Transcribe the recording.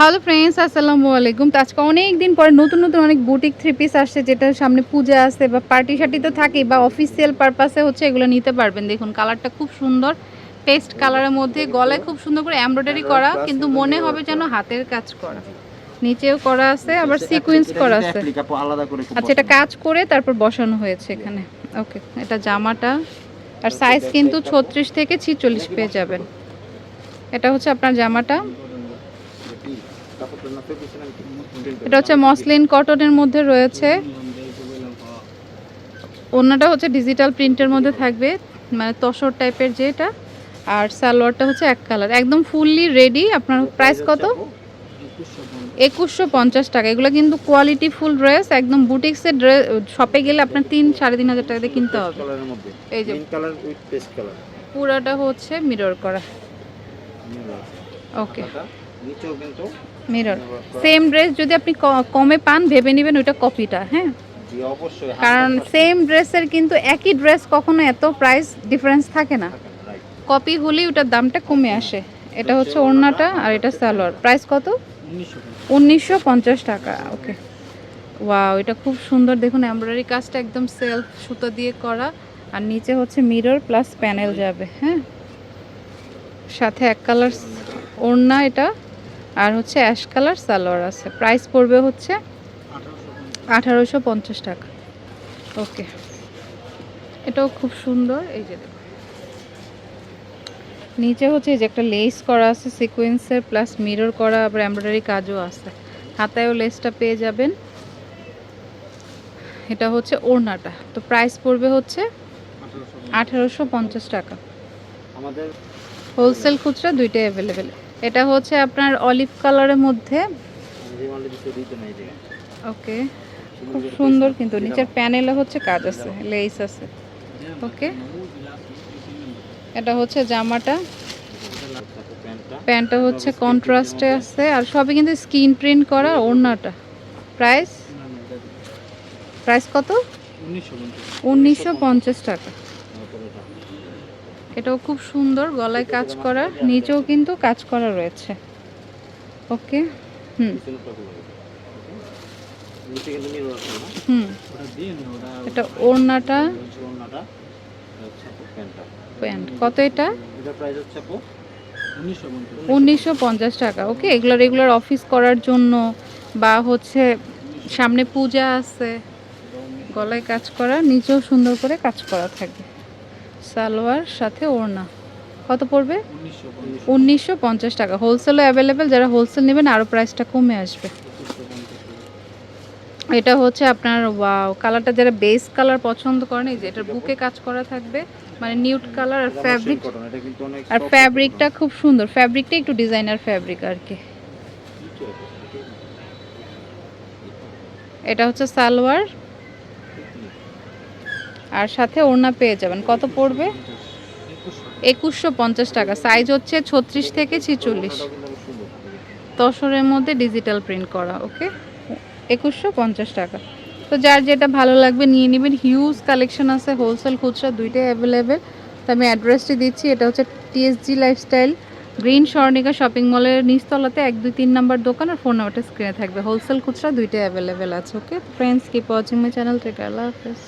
Hello friends আসসালামু আলাইকুম। তো আজকে অনেক দিন পরে নতুন নতুন অনেক বুটিক থ্রি পিস আসছে, যেটা সামনে পূজা আছে বা পার্টি শার্টি তো থাকেই বা অফিসিয়াল পারপাসে হচ্ছে এগুলো নিতে পারবেন। দেখুন কালারটা খুব সুন্দর। পেস্ট কালারের মধ্যে গলায় খুব সুন্দর করে এমব্রয়ডারি করা, কিন্তু মনে হবে যেন হাতের কাজ করা। নিচেও করা আছে, আবার সিকোয়েন্স করা আছে। আচ্ছা এটা কাজ করে তারপর বসানো হয়েছে এখানে। ওকে এটা জামাটা। আর সাইজ কিন্তু ছত্রিশ থেকে ছিচল্লিশ পেয়ে যাবেন। এটা হচ্ছে আপনার জামাটা। এটা হচ্ছে মসলিন কটনের মধ্যে রয়েছে। অন্যটা হচ্ছে ডিজিটাল প্রিন্টের মধ্যে থাকবে মানে তসর টাইপের যেটা আর সালোয়ারটা হচ্ছে এক কালার। একদম ফুললি রেডি আপনার প্রাইস কত? একুশশো পঞ্চাশ টাকা। এগুলো কিন্তু কোয়ালিটি ফুল ড্রেস একদম বুটিক্সের ড্রেস শপে গেলে আপনার তিন সাড়ে তিন হাজার টাকা দিয়ে কিনতে হবে। এই যে পুরাটা হচ্ছে মিরর করা। ওকে নিচেও কিন্তু মিরর সেম ড্রেস যদি আপনি কমে পান ভেবে নেবেন ওইটা কপিটা হ্যাঁ? কারণ সেম ড্রেসের কিন্তু একই ড্রেস কখনো এত প্রাইস ডিফারেন্স থাকে না। কপি হলেই ওটার দামটা কমে আসে। এটা হচ্ছে ওড়নাটা আর এটা সালোয়ার। প্রাইস কত? উনিশশো পঞ্চাশ। টাকা ওকে ওয়াও এটা খুব সুন্দর। দেখুন এমব্রয়ডারি কাজটা একদম সেলফ সুতো দিয়ে করা। আর নিচে হচ্ছে মিরর প্লাস প্যানেল যাবে হ্যাঁ? সাথে এক কালার ওড়না এটা আর হচ্ছে অ্যাশ কালার সালোয়ার আছে। প্রাইস পড়বে হচ্ছে আঠারোশো পঞ্চাশ টাকা। ওকে। এটাও খুব সুন্দর। এই যে নিচে হচ্ছে এই যে একটা লেস করা আছে সিকোয়েন্সের প্লাস মিরর করা আবার এমব্রয়ডারি কাজও আছে। হাতায়ও লেসটা পেয়ে যাবেন। এটা হচ্ছে ওড়নাটা। তো প্রাইস পড়বে হচ্ছে আঠারোশো পঞ্চাশ টাকা। আমাদের হোলসেল খুচরা দুইটাই অ্যাভেলেবেল এটা হচ্ছে আপনার অলিভ কালারের মধ্যে। ওকে। খুব সুন্দর কিন্তু নিচের প্যানেলে হচ্ছে কাজ আছে লেস আছে। ওকে। এটা হচ্ছে জামাটা। প্যান্টটা প্যান্টটা হচ্ছে কন্ট্রাস্টে আছে আর সবই কিন্তু স্কিন প্রিন্ট করা ওড়নাটা। প্রাইস? প্রাইস কত? উনিশশো পঞ্চাশ টাকা। এটাও খুব সুন্দর, গলায় কাজ করা, নিচেও কিন্তু কাজ করা রয়েছে। ওকে, হুম। হুম। এটা ওড়নাটা। প্যান্ট। কত এটা? উনিশশো পঞ্চাশ টাকা, ওকে। এগুলো রেগুলার অফিস করার জন্য বা হচ্ছে সামনে পূজা আছে, গলায় কাজ করা, নিচেও সুন্দর করে কাজ করা থাকবে সালোয়ার সাথে ওড়না। কত পড়বে? উনিশশো পঞ্চাশ টাকা। হোলসেলও অ্যাভেলেবেল যারা হোলসেল নেবেন আরও প্রাইসটা কমে আসবে। এটা হচ্ছে আপনার ওয়াও কালারটা যারা বেস কালার পছন্দ করেন এই যে এটার বুকে কাজ করা থাকবে মানে নিউট কালার আর ফ্যাব্রিক আর ফ্যাব্রিকটা খুব সুন্দর। ফ্যাব্রিকটা একটু ডিজাইনার ফ্যাব্রিক আর কি। এটা হচ্ছে সালোয়ার। আর সাথে ওড়না পেয়ে যাবেন। কত পড়বে? একুশশো পঞ্চাশ টাকা। সাইজ হচ্ছে ছত্রিশ থেকে ছিচল্লিশ। তসরের মধ্যে ডিজিটাল প্রিন্ট করা, ওকে? একুশশো পঞ্চাশ টাকা। তো যার যেটা ভালো লাগবে নিয়ে নেবেন। হিউজ কালেকশন আছে হোলসেল খুচরা দুইটাই অ্যাভেলেবেল তো আমি অ্যাড্রেসটি দিচ্ছি, এটা হচ্ছে TSG lifestyle green Swarnika shopping মলের নিচতলাতে এক, দুই, তিন নাম্বার দোকান আর ফোন নাম্বারটা স্ক্রিনে থাকবে। হোলসেল খুচরা দুইটাই অ্যাভেলেবেল আছে, okay? Friends keep watching my channel থেকে আল্লাহ হাফেজ।